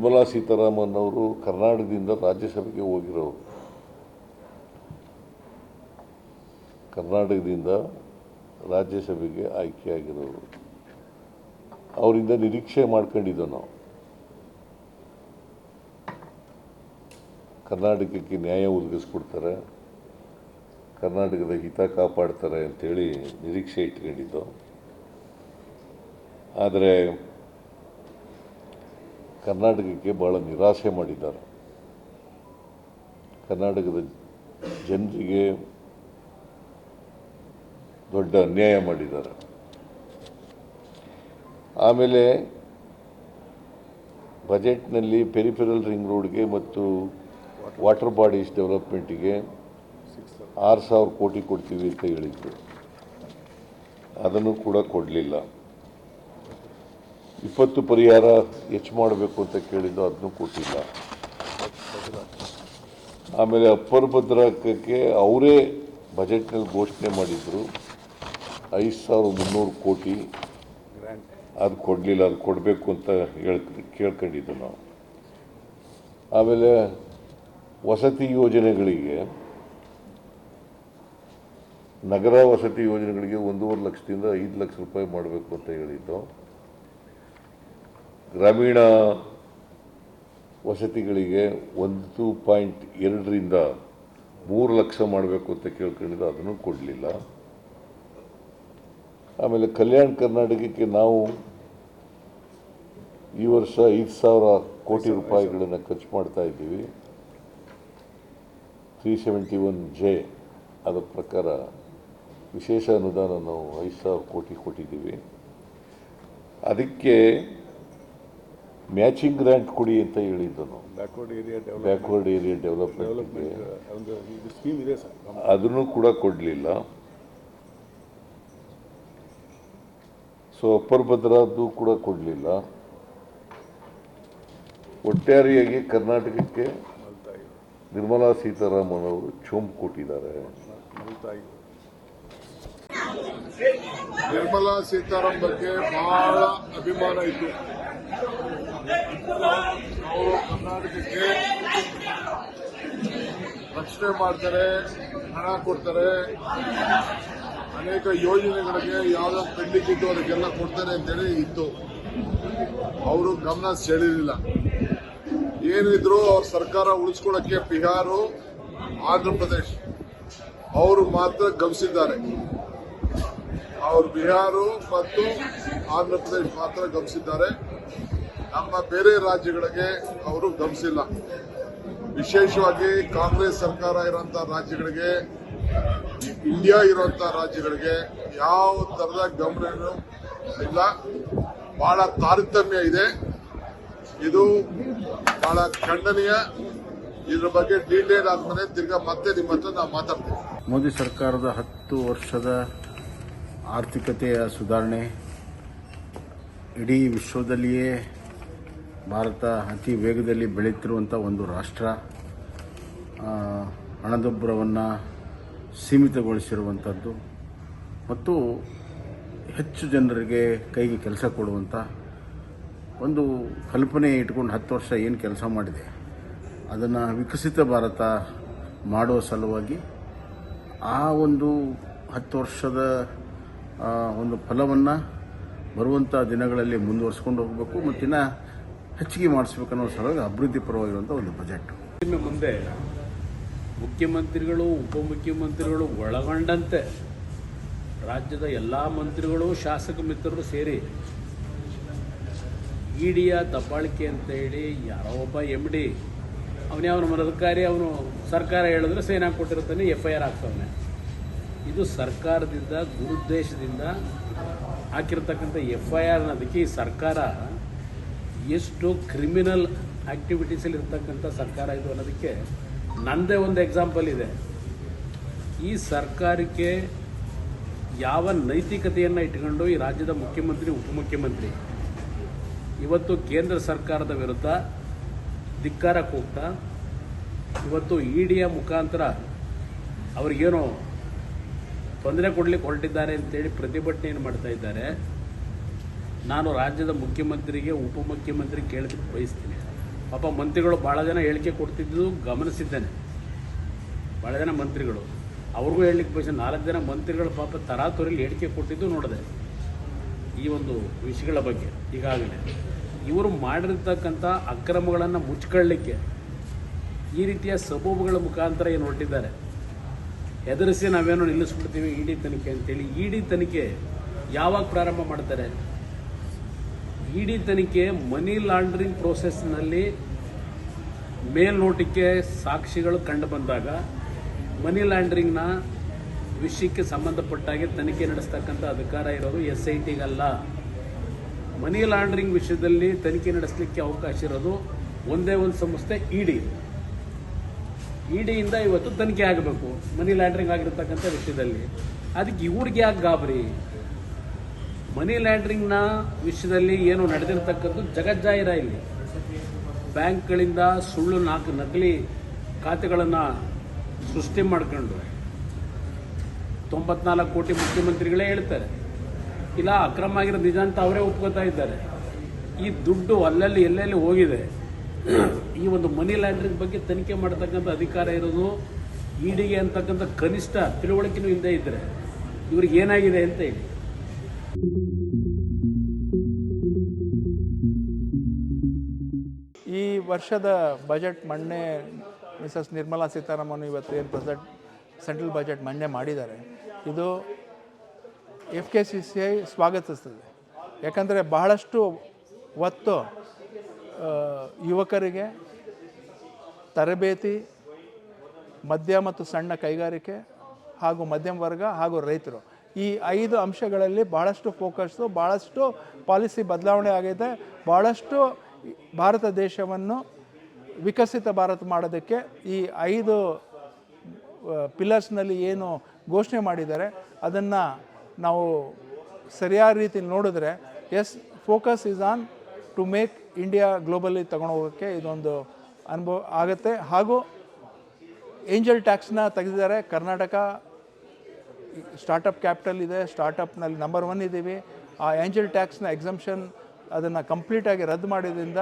ನಿರ್ಮಲಾ ಸೀತಾರಾಮನ್ ಅವರು ಕರ್ನಾಟಕದಿಂದ ರಾಜ್ಯಸಭೆಗೆ ಹೋಗಿರೋರು. ಕರ್ನಾಟಕದಿಂದ ರಾಜ್ಯಸಭೆಗೆ ಆಯ್ಕೆಯಾಗಿರೋರು. ಅವರಿಂದ ನಿರೀಕ್ಷೆ ಮಾಡ್ಕೊಂಡಿದ್ದೋ ನಾವು. ಕರ್ನಾಟಕಕ್ಕೆ ನ್ಯಾಯ ಒದಗಿಸ್ಕೊಡ್ತಾರೆ. ಕರ್ನಾಟಕದ ಹಿತ ಕಾಪಾಡ್ತಾರೆ ಅಂತೇಳಿ ನಿರೀಕ್ಷೆ ಇಟ್ಕೊಂಡಿದ್ದು. ಆದರೆ ಕರ್ನಾಟಕಕ್ಕೆ ಬಹಳ ನಿರಾಸೆ ಮಾಡಿದ್ದಾರೆ. ಕರ್ನಾಟಕದ ಜನರಿಗೆ ದೊಡ್ಡ ಅನ್ಯಾಯ ಮಾಡಿದ್ದಾರೆ. ಆಮೇಲೆ ಬಜೆಟ್ನಲ್ಲಿ ಪೆರಿಫೆರಲ್ ರಿಂಗ್ ರೋಡ್ಗೆ ಮತ್ತು ವಾಟರ್ ಬಾಡೀಸ್ ಡೆವಲಪ್ಮೆಂಟಿಗೆ ಆರು ಸಾವಿರ ಕೋಟಿ ಕೊಡ್ತೀವಿ ಅಂತ ಹೇಳಿದ್ರು. ಅದನ್ನು ಕೂಡ ಕೊಡಲಿಲ್ಲ. ಇಪ್ಪತ್ತು ಪರಿಹಾರ ಹೆಚ್ಚು ಮಾಡಬೇಕು ಅಂತ ಕೇಳಿದ್ದು ಅದನ್ನು ಕೊಟ್ಟಿಲ್ಲ. ಆಮೇಲೆ ಅಪ್ಪರ್ ಭದ್ರಾಕಕ್ಕೆ ಅವರೇ ಬಜೆಟ್ನಲ್ಲಿ ಘೋಷಣೆ ಮಾಡಿದ್ರು. ಐದು ಸಾವಿರದ ಮುನ್ನೂರು ಕೋಟಿ ಅದು ಕೊಡಲಿಲ್ಲ, ಅದು ಕೊಡಬೇಕು ಅಂತ ಹೇಳ್, ಕೇಳ್ಕೊಂಡಿದ್ದು ನಾವು. ಆಮೇಲೆ ವಸತಿ ಯೋಜನೆಗಳಿಗೆ ನಗರ ವಸತಿ ಯೋಜನೆಗಳಿಗೆ ಒಂದೂವರೆ ಲಕ್ಷದಿಂದ ಐದು ಲಕ್ಷ ರೂಪಾಯಿ ಮಾಡಬೇಕು ಅಂತ ಹೇಳಿದ್ದು. ಗ್ರಾಮೀಣ ವಸತಿಗಳಿಗೆ ಒಂದು ಪಾಯಿಂಟ್ ಎರಡರಿಂದ ಮೂರು ಲಕ್ಷ ಮಾಡಬೇಕು ಅಂತ ಕೇಳ್ಕೊಂಡಿದ್ದು, ಅದನ್ನು ಕೊಡಲಿಲ್ಲ. ಆಮೇಲೆ ಕಲ್ಯಾಣ ಕರ್ನಾಟಕಕ್ಕೆ ನಾವು ಈ ವರ್ಷ ಐದು ಸಾವಿರ ಕೋಟಿ ರೂಪಾಯಿಗಳನ್ನು ಖರ್ಚು ಮಾಡ್ತಾ ಇದ್ದೀವಿ. ತ್ರೀ ಸೆವೆಂಟಿ ಒನ್ ಜೆ ಅದರ ಪ್ರಕಾರ ವಿಶೇಷ ಅನುದಾನ ನಾವು ಐದು ಸಾವಿರ ಕೋಟಿ ಕೊಟ್ಟಿದ್ದೀವಿ. ಅದಕ್ಕೆ ಮ್ಯಾಚಿಂಗ್ ಗ್ರ್ಯಾಂಟ್ ಕೊಡಿ ಅಂತ ಹೇಳಿದ್ದನು. ನಾವು backward area develop backward area ಡೆವಲಪ್ಮೆಂಟ್ಗೆ development ಒಂದು ಇದು ಸ್ಕೀಮ್ ಇದೆ ಸರ್. ಅದನ್ನು ಕೂಡ ಕೊಡಲಿಲ್ಲ. ಸೊ ಅಪ್ಪರ್ ಭದ್ರಾದ್ದು ಕೂಡ ಕೊಡಲಿಲ್ಲ. ಒಟ್ಟಾರೆಯಾಗಿ ಕರ್ನಾಟಕಕ್ಕೆ ನಿರ್ಮಲಾ ಸೀತಾರಾಮನ್ ಅವರು ಚೋಮ್ ಕೊಟ್ಟಿದ್ದಾರೆ. ನಿರ್ಮಲಾ ಸೀತಾರಾಮ್ ಬಗ್ಗೆ ಬಹಳ ಅಭಿಮಾನ ಇತ್ತು. ಅವರು ಕರ್ನಾಟಕಕ್ಕೆ ರಕ್ಷಣೆ ಮಾಡ್ತಾರೆ, ಹಣ ಕೊಡ್ತಾರೆ. ಅನೇಕ ಯೋಜನೆಗಳಿಗೆ ಯಾವ್ದು ಪೆಂಡಿಂಗ್ ಇದ್ದು ಅದಕ್ಕೆಲ್ಲ ಕೊಡ್ತಾರೆ ಅಂತೇಳಿ ಇತ್ತು. ಅವರು ಗಮನ ಸೆಳೆಯಲಿಲ್ಲ ಏನಿದ್ರು ಅವ್ರ ಸರ್ಕಾರ ಉಳಿಸ್ಕೊಳಕ್ಕೆ ಬಿಹಾರು, ಆಂಧ್ರ ಪ್ರದೇಶ್ ಅವರು ಮಾತ್ರ ಗಮನಿಸಿದ್ದಾರೆ ಅವರು ಬಿಹಾರು ಮತ್ತು ಆಂಧ್ರ ಪ್ರದೇಶ್ ಮಾತ್ರ ಗಮನಿಸಿದ್ದಾರೆ ನಮ್ಮ ಬೇರೆ ರಾಜ್ಯಗಳಿಗೆ ಅವರು ಗಮನಿಸಿಲ್ಲ. ವಿಶೇಷವಾಗಿ ಕಾಂಗ್ರೆಸ್ ಸರ್ಕಾರ ಇರುವಂತಹ ರಾಜ್ಯಗಳಿಗೆ, ಇಂಡಿಯಾ ಇರುವಂತಹ ರಾಜ್ಯಗಳಿಗೆ ಯಾವ ತರದ ಗಮನ ಇಲ್ಲ. ಬಹಳ ತಾರತಮ್ಯ ಇದೆ. ಇದು ಬಹಳ ಖಂಡನೀಯ. ಇದ್ರ ಬಗ್ಗೆ ಡೀಟೇಲ್ ಆದ್ಮೇಲೆ ತಿರ್ಗಾ ಮತ್ತೆ ನಿಮ್ಮ ಹತ್ರ ನಾವು ಮಾತಾಡ್ತೀವಿ. ಮೋದಿ ಸರ್ಕಾರದ ಹತ್ತು ವರ್ಷದ ಆರ್ಥಿಕತೆಯ ಸುಧಾರಣೆ ಇಡೀ ವಿಶ್ವದಲ್ಲಿಯೇ ಭಾರತ ಅತಿ ವೇಗದಲ್ಲಿ ಬೆಳೆಯುತ್ತಿರುವಂಥ ಒಂದು ರಾಷ್ಟ್ರ ಹಣದುಬ್ಬರವನ್ನು ಸೀಮಿತಗೊಳಿಸಿರುವಂಥದ್ದು ಮತ್ತು ಹೆಚ್ಚು ಜನರಿಗೆ ಕೈಗೆ ಕೆಲಸ ಕೊಡುವಂಥ ಒಂದು ಕಲ್ಪನೆ ಇಟ್ಕೊಂಡು ಹತ್ತು ವರ್ಷ ಏನು ಕೆಲಸ ಮಾಡಿದೆ, ಅದನ್ನು ವಿಕಸಿತ ಭಾರತ ಮಾಡುವ ಸಲುವಾಗಿ ಆ ಒಂದು ಹತ್ತು ವರ್ಷದ ಒಂದು ಫಲವನ್ನು ಬರುವಂಥ ದಿನಗಳಲ್ಲಿ ಮುಂದುವರಿಸ್ಕೊಂಡು ಹೋಗಬೇಕು. ಮತ್ತು ಹೆಚ್ಚಿಗೆ ಮಾಡಿಸ್ಬೇಕನ್ನೋ ಸಲುವಾಗಿ ಅಭಿವೃದ್ಧಿ ಪರವಾಗಿರುವಂಥ ಒಂದು ಬಜೆಟ್ ಇನ್ನು ಮುಂದೆ ಮುಖ್ಯಮಂತ್ರಿಗಳು, ಉಪಮುಖ್ಯಮಂತ್ರಿಗಳು ಒಳಗೊಂಡಂತೆ ರಾಜ್ಯದ ಎಲ್ಲ ಮಂತ್ರಿಗಳು, ಶಾಸಕ ಮಿತ್ರರು ಸೇರಿ ಇಡಿಯ ದಬ್ಬಾಳಿಕೆ ಅಂತ ಹೇಳಿ ಯಾರೋ ಒಬ್ಬ ಎಂ ಡಿ ಅವನೇ ಅವನ ಮನದಕಾರಿ ಅವನು ಸರ್ಕಾರ ಹೇಳಿದ್ರೆ ಸೇನಾ ಹಾಕ್ಕೊಟ್ಟಿರ್ತಾನೆ ಎಫ್ ಐ ಆರ್ ಹಾಕ್ತವನೆ. ಇದು ಸರ್ಕಾರದಿಂದ, ದುರುದ್ದೇಶದಿಂದ ಹಾಕಿರ್ತಕ್ಕಂಥ ಎಫ್ ಐ ಆರ್ ಅನ್ನೋದಕ್ಕೆ ಈ ಸರ್ಕಾರ ಎಷ್ಟು ಕ್ರಿಮಿನಲ್ ಆ್ಯಕ್ಟಿವಿಟೀಸಲ್ಲಿ ಇರ್ತಕ್ಕಂಥ ಸರ್ಕಾರ ಇದು ಅನ್ನೋದಕ್ಕೆ ನನ್ನದೇ ಒಂದು ಎಕ್ಸಾಂಪಲ್ ಇದೆ. ಈ ಸರ್ಕಾರಕ್ಕೆ ಯಾವ ನೈತಿಕತೆಯನ್ನು ಇಟ್ಕೊಂಡು ಈ ರಾಜ್ಯದ ಮುಖ್ಯಮಂತ್ರಿ, ಉಪಮುಖ್ಯಮಂತ್ರಿ ಇವತ್ತು ಕೇಂದ್ರ ಸರ್ಕಾರದ ವಿರುದ್ಧ ಧಿಕ್ಕಾರ ಕೂಗ್ತಾ, ಇವತ್ತು ಇಡಿಯ ಮುಖಾಂತರ ಅವ್ರಿಗೇನೋ ತೊಂದರೆ ಕೊಡಲಿಕ್ಕೆ ಹೊರಟಿದ್ದಾರೆ ಅಂತೇಳಿ ಪ್ರತಿಭಟನೆಯನ್ನು ಮಾಡ್ತಾ ಇದ್ದಾರೆ ನಾನು ರಾಜ್ಯದ ಮುಖ್ಯಮಂತ್ರಿಗೆ ಉಪಮುಖ್ಯಮಂತ್ರಿ ಕೇಳಲಿಕ್ಕೆ ಬಯಸ್ತೀನಿ. ಪಾಪ ಮಂತ್ರಿಗಳು ಭಾಳ ಜನ ಹೇಳಿಕೆ ಕೊಡ್ತಿದ್ದು ಗಮನಿಸಿದ್ದೇನೆ. ಭಾಳ ಜನ ಮಂತ್ರಿಗಳು. ಅವ್ರಿಗೂ ಹೇಳಲಿಕ್ಕೆ ಬಯಸ ನಾಲ್ಕು ಜನ ಮಂತ್ರಿಗಳು ಪಾಪ ತರಾತುರಿಯಲ್ಲಿ ಹೇಳಿಕೆ ಕೊಟ್ಟಿದ್ದು ನೋಡಿದೆ. ಈ ಒಂದು ವಿಷಯಗಳ ಬಗ್ಗೆ ಈಗಾಗಲೇ. ಇವರು ಮಾಡಿರ್ತಕ್ಕಂಥ ಅಕ್ರಮಗಳನ್ನು ಮುಚ್ಕೊಳ್ಳಿಕ್ಕೆ ಈ ರೀತಿಯ ಸಬೂಬುಗಳ ಮುಖಾಂತರ ಏನು ಹೊರಟಿದ್ದಾರೆ? ಹೆದರಿಸಿ ನಾವೇನೋ ನಿಲ್ಲಿಸ್ಬಿಡ್ತೀವಿ, ಇಡಿ ತನಿಖೆ ಅಂತೇಳಿ, ಇಡಿ ತನಿಖೆ ಯಾವಾಗ ಪ್ರಾರಂಭ ಮಾಡ್ತಾರೆ? ಇಡಿ ತನಿಖೆ ಮನಿ ಲಾಂಡ್ರಿಂಗ್ ಪ್ರೋಸೆಸ್ನಲ್ಲಿ ಮೇಲ್ನೋಟಕ್ಕೆ ಸಾಕ್ಷಿಗಳು ಕಂಡು ಬಂದಾಗ ಮನಿ ಲಾಂಡ್ರಿಂಗ್ನ ವಿಷಯಕ್ಕೆ ಸಂಬಂಧಪಟ್ಟಾಗೆ ತನಿಖೆ ನಡೆಸ್ತಕ್ಕಂಥ ಅಧಿಕಾರ ಇರೋದು ಎಸ್ ಐ ಟಿಗಲ್ಲ ಮನಿ ಲಾಂಡ್ರಿಂಗ್ ವಿಷಯದಲ್ಲಿ ತನಿಖೆ ನಡೆಸಲಿಕ್ಕೆ ಅವಕಾಶ ಇರೋದು ಒಂದೇ ಒಂದು ಸಂಸ್ಥೆ ಇಡಿ ಇಡಿಯಿಂದ ಇವತ್ತು ತನಿಖೆ ಆಗಬೇಕು ಮನಿ ಲಾಂಡ್ರಿಂಗ್ ಆಗಿರತಕ್ಕಂಥ ವಿಷಯದಲ್ಲಿ. ಅದಕ್ಕೆ ಇವ್ರಿಗೆ ಯಾಕೆ ಗಾಬರಿ? ಮನಿ ಲ್ಯಾಂಡ್ರಿಂಗ್ನ ವಿಷಯದಲ್ಲಿ ಏನು ನಡೆದಿರತಕ್ಕದ್ದು ಜಗಜ್ಜಾಹಿರ ಇಲ್ಲಿ. ಬ್ಯಾಂಕ್ಗಳಿಂದ ಸುಳ್ಳು ನಾಲ್ಕು ನಕಲಿ ಖಾತೆಗಳನ್ನು ಸೃಷ್ಟಿ ಮಾಡ್ಕೊಂಡು ತೊಂಬತ್ನಾಲ್ಕು ಕೋಟಿ ಮುಖ್ಯಮಂತ್ರಿಗಳೇ ಹೇಳ್ತಾರೆ. ಇಲ್ಲ, ಅಕ್ರಮ ಆಗಿರೋ ನಿಜ ಅಂತ ಅವರೇ ಒಪ್ಕೋತಾ ಇದ್ದಾರೆ. ಈ ದುಡ್ಡು ಅಲ್ಲಲ್ಲಿ ಎಲ್ಲೆಲ್ಲಿ ಹೋಗಿದೆ? ಈ ಒಂದು ಮನಿ ಲ್ಯಾಂಡ್ರಿಂಗ್ ಬಗ್ಗೆ ತನಿಖೆ ಮಾಡತಕ್ಕಂಥ ಅಧಿಕಾರ ಇರೋದು ಇಡಿಗೆ ಅಂತಕ್ಕಂಥ ಕನಿಷ್ಠ ತಿಳುವಳಿಕೆನೂ ಇಲ್ಲದೆ ಇದ್ದರೆ ಇವ್ರಿಗೆ ಏನಾಗಿದೆ ಅಂತ ಹೇಳಿ. ವರ್ಷದ ಬಜೆಟ್ ಮಂಡನೆ ಮಿಸಸ್ ನಿರ್ಮಲಾ ಸೀತಾರಾಮನ್ ಇವತ್ತು ಏನು ಬಜೆಟ್ ಸೆಂಟ್ರಲ್ ಬಜೆಟ್ ಮಂಡನೆ ಮಾಡಿದ್ದಾರೆ. ಇದು F K C C I ಸ್ವಾಗತಿಸ್ತದೆ. ಯಾಕಂದರೆ ಬಹಳಷ್ಟು ಒತ್ತು ಯುವಕರಿಗೆ ತರಬೇತಿ ಮಧ್ಯ ಮತ್ತು ಸಣ್ಣ ಕೈಗಾರಿಕೆ ಹಾಗೂ ಮಧ್ಯಮ ವರ್ಗ ಹಾಗೂ ರೈತರು. ಈ ಐದು ಅಂಶಗಳಲ್ಲಿ ಭಾಳಷ್ಟು ಫೋಕಸ್ಸು ಭಾಳಷ್ಟು ಪಾಲಿಸಿ ಬದಲಾವಣೆ ಆಗಿದೆ ಭಾಳಷ್ಟು ಭಾರತ ದೇಶವನ್ನು ವಿಕಸಿತ ಭಾರತ ಮಾಡೋದಕ್ಕೆ ಈ ಐದು ಪಿಲ್ಲರ್ಸ್ನಲ್ಲಿ ಏನು ಘೋಷಣೆ ಮಾಡಿದ್ದಾರೆ, ಅದನ್ನು ನಾವು ಸರಿಯಾದ ರೀತಿಯಲ್ಲಿ ನೋಡಿದ್ರೆ as focus is on to make India globally ಹೋಗೋಕ್ಕೆ ಇದೊಂದು ಅನುಭವ ಆಗುತ್ತೆ. ಹಾಗೂ ಏಂಜಲ್ ಟ್ಯಾಕ್ಸ್ನ ತೆಗೆದಿದ್ದಾರೆ, ಕರ್ನಾಟಕ ಸ್ಟಾರ್ಟಪ್ ಕ್ಯಾಪಿಟಲ್ ಇದೆ ಸ್ಟಾರ್ಟಪ್ನಲ್ಲಿ ನಂಬರ್ ಒನ್ ಇದ್ದೀವಿ. ಆ ಏಂಜಲ್ ಟ್ಯಾಕ್ಸ್ನ ಎಕ್ಸಮ್ಷನ್ ಅದನ್ನು ಕಂಪ್ಲೀಟಾಗಿ ರದ್ದು ಮಾಡಿದ್ರಿಂದ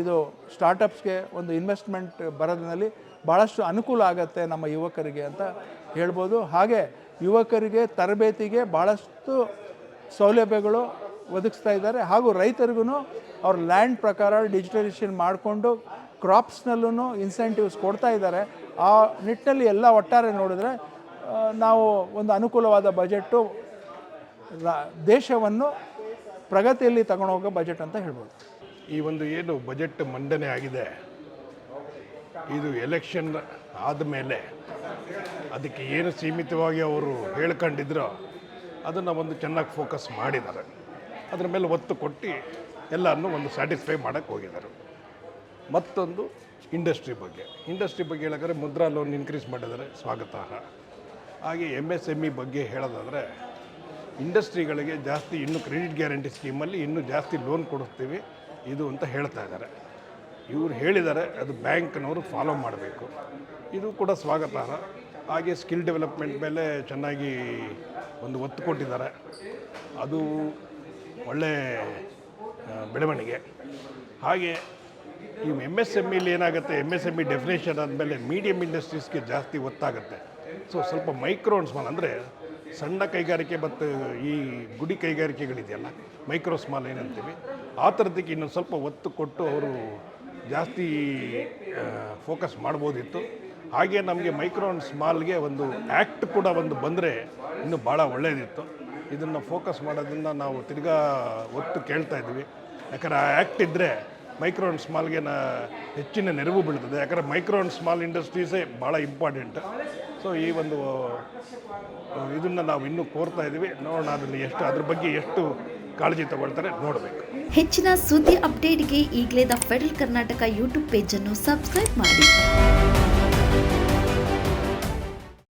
ಇದು ಸ್ಟಾರ್ಟಪ್ಸ್ಗೆ ಒಂದು ಇನ್ವೆಸ್ಟ್ಮೆಂಟ್ ಬರೋದ್ರಲ್ಲಿ ಭಾಳಷ್ಟು ಅನುಕೂಲ ಆಗುತ್ತೆ ನಮ್ಮ ಯುವಕರಿಗೆ ಅಂತ ಹೇಳ್ಬೋದು. ಹಾಗೆ ಯುವಕರಿಗೆ ತರಬೇತಿಗೆ ಭಾಳಷ್ಟು ಸೌಲಭ್ಯಗಳು ಒದಗಿಸ್ತಾ ಇದ್ದಾರೆ. ಹಾಗೂ ರೈತರಿಗೂ ಅವ್ರ ಲ್ಯಾಂಡ್ ಪ್ರಕಾರ ಡಿಜಿಟಲೈಸೇಷನ್ ಮಾಡಿಕೊಂಡು ಕ್ರಾಪ್ಸ್ನಲ್ಲೂ ಇನ್ಸೆಂಟಿವ್ಸ್ ಕೊಡ್ತಾ ಇದ್ದಾರೆ. ಆ ನಿಟ್ಟಿನಲ್ಲಿ ಎಲ್ಲ ಒಟ್ಟಾರೆ ನೋಡಿದ್ರೆ ನಾವು ಒಂದು ಅನುಕೂಲವಾದ ಬಜೆಟ್ಟು ದೇಶವನ್ನು ಪ್ರಗತಿಯಲ್ಲಿ ತಗೊಂಡು ಹೋಗೋ ಬಜೆಟ್ ಅಂತ ಹೇಳ್ಬೋದು. ಈ ಒಂದು ಏನು ಬಜೆಟ್ ಮಂಡನೆ ಆಗಿದೆ, ಇದು ಎಲೆಕ್ಷನ್ ಆದಮೇಲೆ ಅದಕ್ಕೆ ಏನು ಸೀಮಿತವಾಗಿ ಅವರು ಹೇಳ್ಕೊಂಡಿದ್ರೋ ಅದನ್ನು ಒಂದು ಚೆನ್ನಾಗಿ ಫೋಕಸ್ ಮಾಡಿದ್ದಾರೆ. ಅದರ ಮೇಲೆ ಒತ್ತು ಕೊಟ್ಟು ಎಲ್ಲರನ್ನು ಒಂದು ಸ್ಯಾಟಿಸ್ಫೈ ಮಾಡೋಕ್ಕೆ ಹೋಗಿದ್ದಾರೆ. ಮತ್ತೊಂದು ಇಂಡಸ್ಟ್ರಿ ಬಗ್ಗೆ. ಇಂಡಸ್ಟ್ರಿ ಬಗ್ಗೆ ಹೇಳಿದ್ರೆ ಮುದ್ರಾ ಲೋನ್ ಇನ್ಕ್ರೀಸ್ ಮಾಡಿದರೆ ಸ್ವಾಗತಾರ್ಹ ಹಾಗೆ ಎಂ ಎಸ್ ಎಂ ಇ ಬಗ್ಗೆ ಹೇಳೋದಾದರೆ ಇಂಡಸ್ಟ್ರಿಗಳಿಗೆ ಜಾಸ್ತಿ ಇನ್ನೂ ಕ್ರೆಡಿಟ್ ಗ್ಯಾರಂಟಿ ಸ್ಕೀಮಲ್ಲಿ ಇನ್ನೂ ಜಾಸ್ತಿ ಲೋನ್ ಕೊಡಿಸ್ತೀವಿ ಇದು ಅಂತ ಹೇಳ್ತಾ ಇದ್ದಾರೆ. ಇವರು ಹೇಳಿದ್ದಾರೆ ಅದು ಬ್ಯಾಂಕ್ನವರು ಫಾಲೋ ಮಾಡಬೇಕು. ಇದು ಕೂಡ ಸ್ವಾಗತಾರ್ಹ. ಹಾಗೆ ಸ್ಕಿಲ್ ಡೆವಲಪ್ಮೆಂಟ್ ಮೇಲೆ ಚೆನ್ನಾಗಿ ಒಂದು ಒತ್ತು ಕೊಟ್ಟಿದ್ದಾರೆ. ಅದು ಒಳ್ಳೆ ಬೆಳವಣಿಗೆ. ಹಾಗೆ ಈ ಎಂ ಎಸ್ ಎಂ ಇಲಿ ಏನಾಗುತ್ತೆ M S M E definition ಆದಮೇಲೆ ಮೀಡಿಯಮ್ ಇಂಡಸ್ಟ್ರೀಸ್ಗೆ ಜಾಸ್ತಿ ಒತ್ತಾಗುತ್ತೆ. ಸೊ ಸ್ವಲ್ಪ ಮೈಕ್ರೋ ಸ್ಮಾಲ್ ಅಂದರೆ ಸಣ್ಣ ಕೈಗಾರಿಕೆ ಮತ್ತು ಈ ಗುಡಿ ಕೈಗಾರಿಕೆಗಳಿದೆಯಲ್ಲ ಮೈಕ್ರೋ ಸ್ಮಾಲ್ ಏನಂತೀವಿ, ಆ ಥರದಕ್ಕೆ ಇನ್ನೊಂದು ಸ್ವಲ್ಪ ಒತ್ತು ಕೊಟ್ಟು ಅವರು ಜಾಸ್ತಿ ಫೋಕಸ್ ಮಾಡ್ಬೋದಿತ್ತು. ಹಾಗೆ ನಮಗೆ ಮೈಕ್ರೋ ಆ್ಯಂಡ್ ಸ್ಮಾಲ್ಗೆ ಒಂದು ಆ್ಯಕ್ಟ್ ಕೂಡ ಒಂದು ಬಂದರೆ ಇನ್ನೂ ಭಾಳ ಒಳ್ಳೆಯದಿತ್ತು ಇದನ್ನು ಫೋಕಸ್ ಮಾಡೋದ್ರಿಂದ ನಾವು ತಿರ್ಗಾ ಒತ್ತು ಕೇಳ್ತಾ ಇದ್ವಿ. ಯಾಕಂದರೆ ಆ ಆ್ಯಕ್ಟ್ ಇದ್ದರೆ ಮೈಕ್ರೋ ಆ್ಯಂಡ್ ಸ್ಮಾಲ್ಗೆ ಹೆಚ್ಚಿನ ನೆರವು ಬೀಳ್ತದೆ. ಯಾಕಂದರೆ ಮೈಕ್ರೋ ಆ್ಯಂಡ್ ಸ್ಮಾಲ್ ಇಂಡಸ್ಟ್ರೀಸೇ ಭಾಳ ಇಂಪಾರ್ಟೆಂಟ್ ಸೊ ಈ ಒಂದು ಇದನ್ನು ನಾವು ಇನ್ನೂ ಕೋರ್ತಾ ಇದ್ದೀವಿ ನೋಡೋಣ ಅದನ್ನು ಎಷ್ಟು, ಅದ್ರ ಬಗ್ಗೆ ಎಷ್ಟು ಕಾಳಜಿ ತಗೊಳ್ತಾರೆ ನೋಡಬೇಕು. ಹೆಚ್ಚಿನ ಸುದ್ದಿ ಅಪ್ಡೇಟ್ಗೆ ಈಗಲೇ ದ ಫೆಡರಲ್ ಕರ್ನಾಟಕ ಯೂಟ್ಯೂಬ್ ಪೇಜನ್ನು ಸಬ್ಸ್ಕ್ರೈಬ್ ಮಾಡಿ.